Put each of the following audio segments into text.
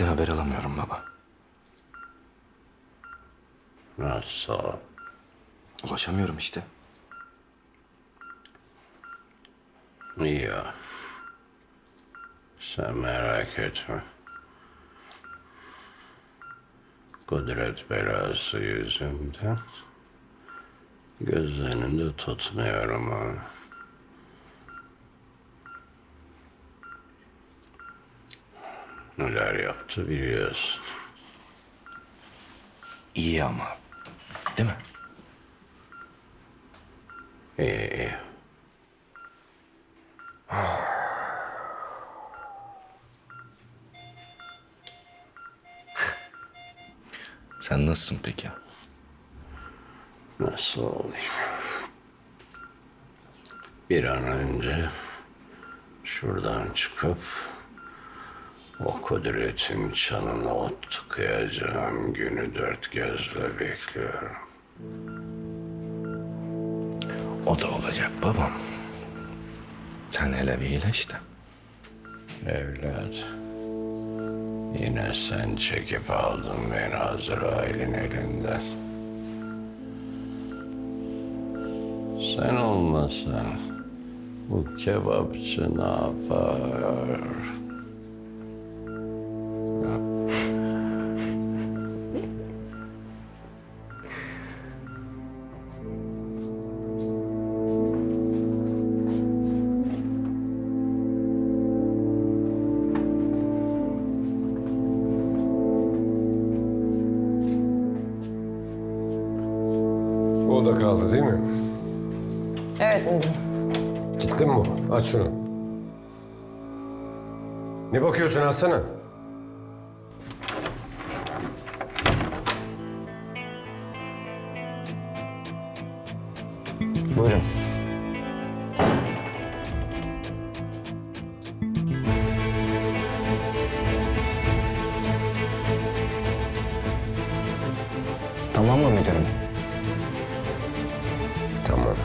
Elif'ten haber alamıyorum baba. Nasıl? Ulaşamıyorum işte. Ya. Sen merak etme. Kudret belası yüzünden gözlerinde tutmuyorum onu. Neler yaptı biliyorsun. İyi ama. Değil mi? İyi iyi. Sen nasılsın peki? Nasıl olayım? Bir an önce şuradan çıkıp o kudretin çanına ot tıkayacağım günü dört gözle bekliyorum. O da olacak babam. Sen hele bir iyileş de. Evlat, yine sen çekip aldın beni Azrail'in elinden. Sen olmasan bu kebapçı ne yapar? Kaldı değil mi? Evet müdürüm. Gitti mi bu? Aç şunu. Ne bakıyorsun açsana. Buyurun. Tamam mı müdürüm? Tamam.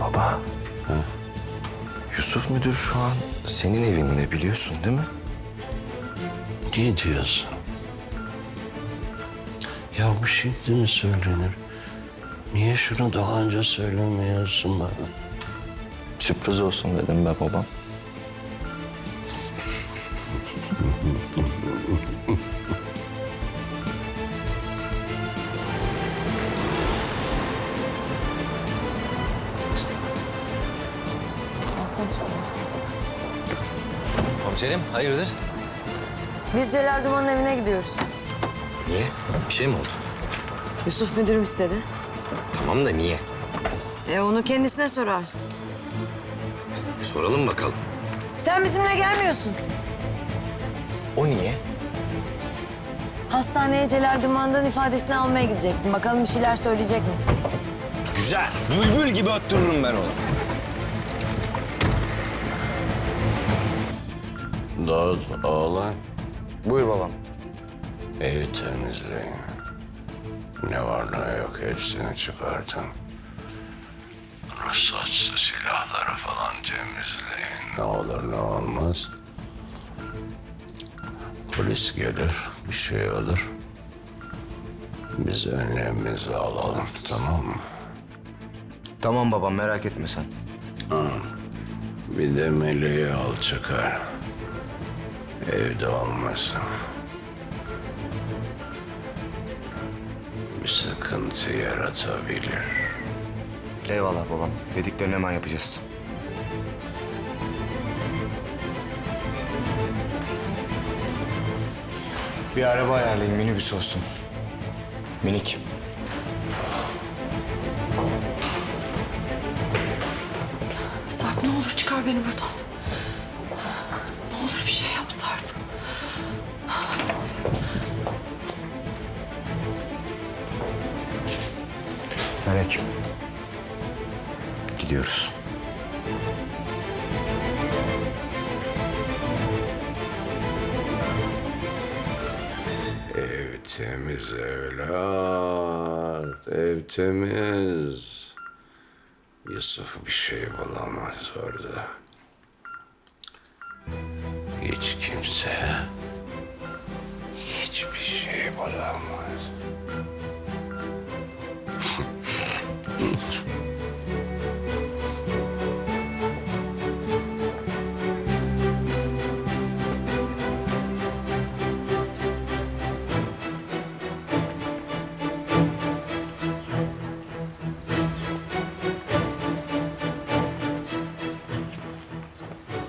Baba. Yusuf müdür şu an senin evinde biliyorsun değil mi? Ne diyorsun? Ya bu şimdi mi söylenir? Niye şunu daha önce söylemiyorsun bana? Sürpriz olsun dedim be babam. Komiserim hayırdır? Biz Celal Duman'ın evine gidiyoruz. Niye? Bir şey mi oldu? Yusuf müdürüm istedi. Tamam da niye? E onu kendisine sorarsın. E, soralım bakalım. Sen bizimle gelmiyorsun. O niye? Hastaneye Celal Duman'dan ifadesini almaya gideceksin. Bakalım bir şeyler söyleyecek mi? Güzel. Bülbül gibi öttürürüm ben onu. Davut oğlan Buyur babam. evi temizleyin. Ne var ne yok hepsini çıkartın. Ruhsatsız silahları falan temizleyin. Ne olur ne olmaz. Polis gelir, bir şey olur. Biz önlemimizi alalım, tamam mı? Tamam babam merak etme sen. Bir de meleği al çıkar. Evde olmasın. Bir sıkıntı yaratabilir. Eyvallah babam. Dediklerini hemen yapacağız. Bir araba ayarlayın minibüs olsun. Minik. Sarp ne olur çıkar beni buradan. Ne olur bir şey yap. Melek. Gidiyoruz. Ev temiz evlat, ev temiz. Yusuf bir şey bulamaz orada. Hiç kimse hiçbir şey bulamaz.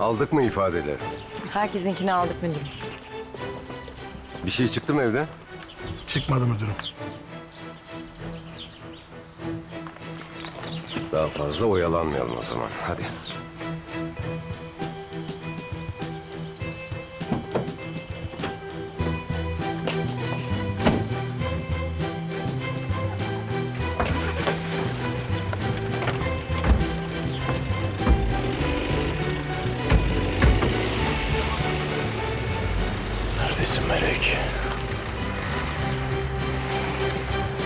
Aldık mı ifadeleri? Herkesinkini aldık müdürüm. Bir şey çıktı mı evden? Çıkmadı müdürüm. Daha fazla oyalanmayalım o zaman. Hadi.